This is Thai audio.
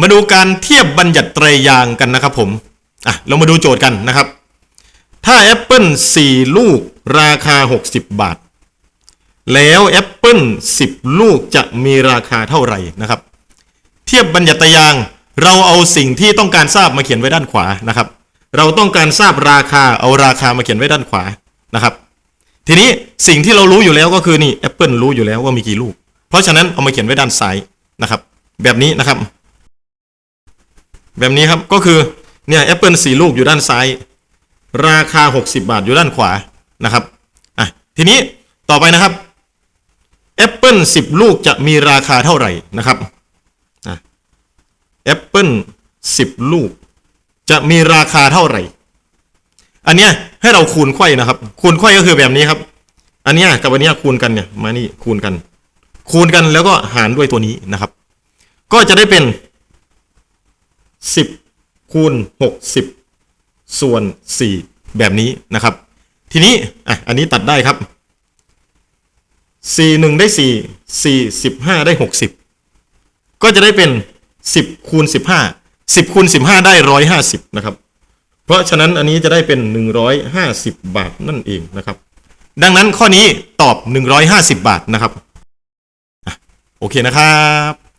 มาดูการเทียบบัญญัติไตรยางกันนะครับผมอะเรามาดูโจทย์กันนะครับ ถ้าแอปเปิล4ลูกราคา 60 บาท แล้วแอปเปิล10ลูกจะมีราคาเท่าไหร่นะครับ เทียบบัญญัติไตรยางเราเอาสิ่งที่ต้องการทราบมาเขียนไว้ด้านขวานะครับ เราต้องการทราบราคาเอาราคามาเขียนไว้ด้านขวานะครับ ทีนี้สิ่งที่เรารู้อยู่แล้วก็คือนี่แอปเปิลรู้อยู่แล้วว่ามีกี่ลูก เพราะฉะนั้นเอามาเขียนไว้ด้านซ้ายนะครับ แบบนี้นะครับ แบบนี้ครับก็คือเนี่ยแอปเปิลสี่ลูกอยู่ด้านซ้าย ราคา 60 บาทอยู่ด้านขวานะครับอะทีนี้ต่อไปนะครับแอปเปิล10ลูกจะมีราคาเท่าไหร่นะครับแอปเปิล10ลูก จะมีราคาเท่าไหร่ อันเนี้ยให้เราคูณไข่นะครับ คูณไข่ก็คือแบบนี้ครับ อันเนี้ยกับอันเนี้ยคูณกันเนี่ยมานี่คูณกัน คูณกันแล้วก็หารด้วยตัวนี้นะครับ ก็จะได้เป็น สิบคูณหกสิบส่วนสี่แบบนี้นะครับ ทีนี้อะอันนี้ตัดได้ครับสี่หนึ่งได้สี่สี่สิบห้าได้หกสิบก็จะได้เป็นสิบคูณสิบห้าสิบคูณสิบห้าได้ร้อยห้าสิบนะครับ เพราะฉะนั้นอันนี้จะได้เป็น 150 บาทนั่นเองนะครับ ดังนั้นข้อนี้ตอบ 150 บาทนะครับอโอเคนะครับ